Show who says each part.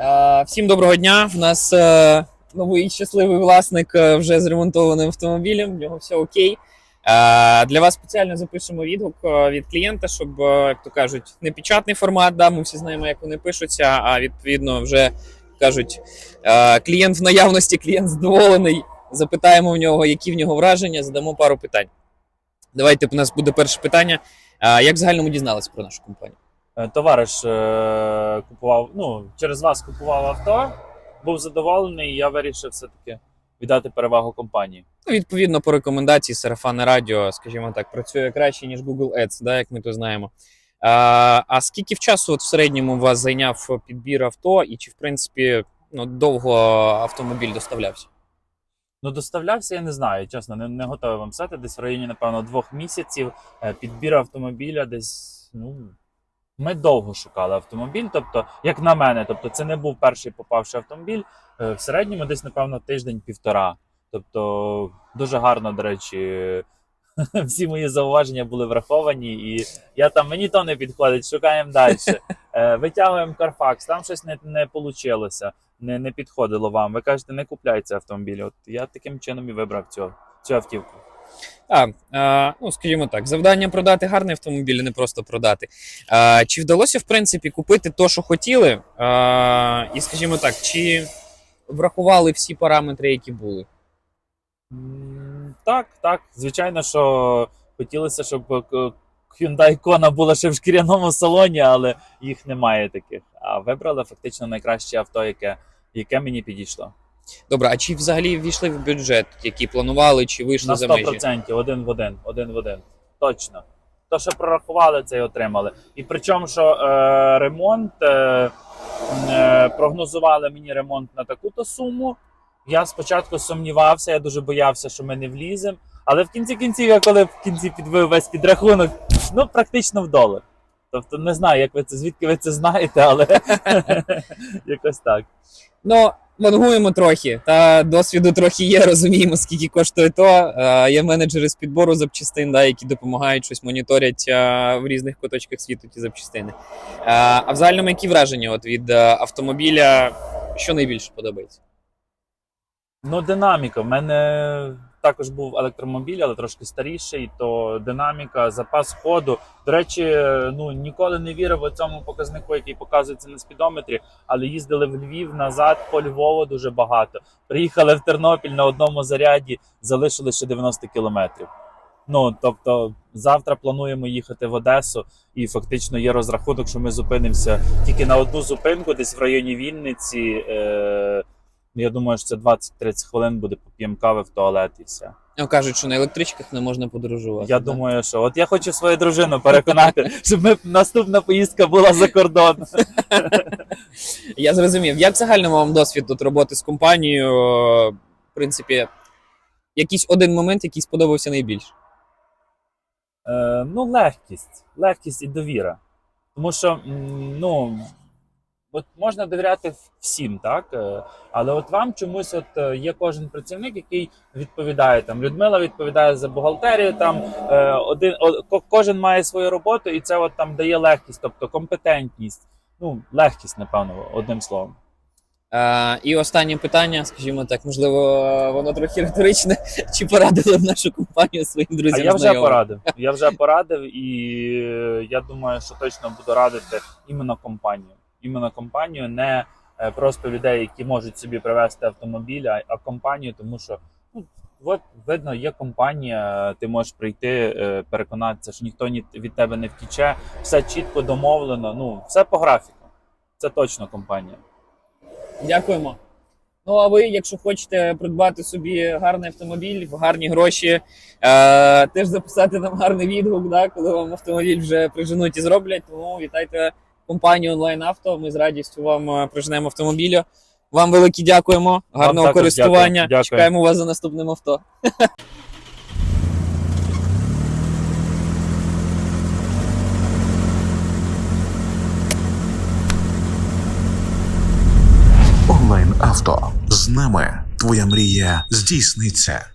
Speaker 1: Е, Всім доброго дня. У нас е, новий щасливий власник е, вже з автомобілем. В нього все окей. Для вас спеціально запишемо відгук від клієнта, щоб, як то кажуть, не печатний формат. Да, ми всі знаємо, як вони пишуться. А відповідно, вже кажуть, клієнт в наявності, клієнт задоволений. Запитаємо в нього, які в нього враження, задамо пару питань. Давайте у нас буде перше питання. Як в загальному дізналися про нашу компанію?
Speaker 2: Е, Товариш е, купував, ну, через вас купував авто, був задоволений, і я вирішив все-таки віддати перевагу компанії.
Speaker 1: Ну, відповідно, по рекомендації сарафанне радіо, скажімо так, працює краще, ніж Google Ads, да, як ми то знаємо. А, а скільки в часу от в середньому вас зайняв підбір авто, і чи в принципі ну, довго автомобіль доставлявся?
Speaker 2: Ну, доставлявся, я не знаю, чесно, не, не готовий вам сказати. Десь в районі, напевно, двох місяців Е, підбір автомобіля десь, ну. Ми довго шукали автомобіль, тобто, як на мене, тобто це не був перший попавший автомобіль. Е, В середньому десь, напевно, тиждень-півтора. Тобто, дуже гарно, до речі, всі мої зауваження були враховані, і я там мені то не підходить, шукаємо далі. Е, Витягуємо Carfax, там щось не, не вийшло, не, не підходило вам. Ви кажете, не купляйте автомобіль. От я таким чином і вибрав цю, цю автівку.
Speaker 1: А, а, ну, скажімо так, завдання продати гарний автомобіль, не просто продати. А, чи вдалося, в принципі, купити то, що хотіли? А, і, скажімо так, чи врахували всі параметри, які були?
Speaker 2: Так, так. Звичайно, що хотілося, щоб е, Hyundai Kona була ще в шкіряному салоні, але їх немає таких. А вибрали фактично найкраще авто, яке, яке мені підійшло.
Speaker 1: Добре, а чи взагалі ввійшли в бюджет, який планували, чи вийшли
Speaker 2: На
Speaker 1: за межі?
Speaker 2: 100%, один в один, один в один. Точно. То, що прорахували, це й отримали. І причому, що е, ремонт е, е, прогнозували мені ремонт на таку-то суму. Я спочатку сумнівався, я дуже боявся, що ми не вліземо. Але в кінці кінців, я коли в кінці підбив весь підрахунок, ну практично в долар. Тобто не знаю, як ви це, звідки ви це знаєте, але якось так.
Speaker 1: Ну, вангуємо трохи. Та досвіду трохи є, розуміємо, скільки коштує то. Е, Є менеджери з підбору запчастин, да, які допомагають щось моніторять е, в різних куточках світу ті запчастини. Е, А в загальному які враження от від автомобіля, що найбільше подобається?
Speaker 2: Ну, динаміка. В мене також був електромобіль, але трошки старіший. То динаміка, запас ходу. До речі, ну ніколи не вірив у цьому показнику, який показується на спідометрі. Але їздили в Львів назад по Львову дуже багато. Приїхали в Тернопіль на одному заряді, залишили ще 90 кілометрів. Ну тобто, завтра плануємо їхати в Одесу, і фактично є розрахунок, що ми зупинимося тільки на одну зупинку, десь в районі Вінниці. Е- я думаю, що це 20-30 хвилин буде поп'ємо кави в туалет і все.
Speaker 1: Ну, кажуть, що на електричках не можна подорожувати.
Speaker 2: Я
Speaker 1: да?
Speaker 2: думаю, що от я хочу свою дружину переконати, щоб ми наступна поїздка була за кордон.
Speaker 1: Я зрозумів. Як в загальному вам досвід тут роботи з компанією? В принципі, якийсь один момент, який сподобався найбільше.
Speaker 2: Е, ну, легкість, легкість і довіра. Тому що ну, от можна довіряти всім, так? Е, Але от вам чомусь от е, є кожен працівник, який відповідає. Там Людмила відповідає за бухгалтерію, там е, один, кожен має свою роботу, і це от там дає легкість, тобто компетентність. Ну, легкість, напевно, одним словом.
Speaker 1: Е, і останнє питання, скажімо так, можливо, воно трохи риторичне. Чи порадили б нашу компанію своїм
Speaker 2: А
Speaker 1: друзям?
Speaker 2: я вже
Speaker 1: знайомим?
Speaker 2: порадив. Я вже порадив, і я думаю, що точно буду радити іменно компанію. Іменно компанію, не е, просто людей, які можуть собі привезти автомобіль, а, компанію, тому що ну, от видно, є компанія, ти можеш прийти, е, переконатися, що ніхто ні від тебе не втіче, все чітко домовлено. Ну, все по графіку. Це точно компанія.
Speaker 1: Дякуємо. Ну, а ви, якщо хочете придбати собі гарний автомобіль, в гарні гроші, е, теж записати нам гарний відгук, да, коли вам автомобіль вже приженуть і зроблять, тому вітайте компанію онлайн авто. Ми з радістю вам е, приженемо автомобіля. Вам велике дякуємо, гарного
Speaker 2: також
Speaker 1: користування.
Speaker 2: дякую. Дякую.
Speaker 1: Чекаємо вас за наступним авто.
Speaker 3: Онлайн авто з нами твоя мрія здійсниться.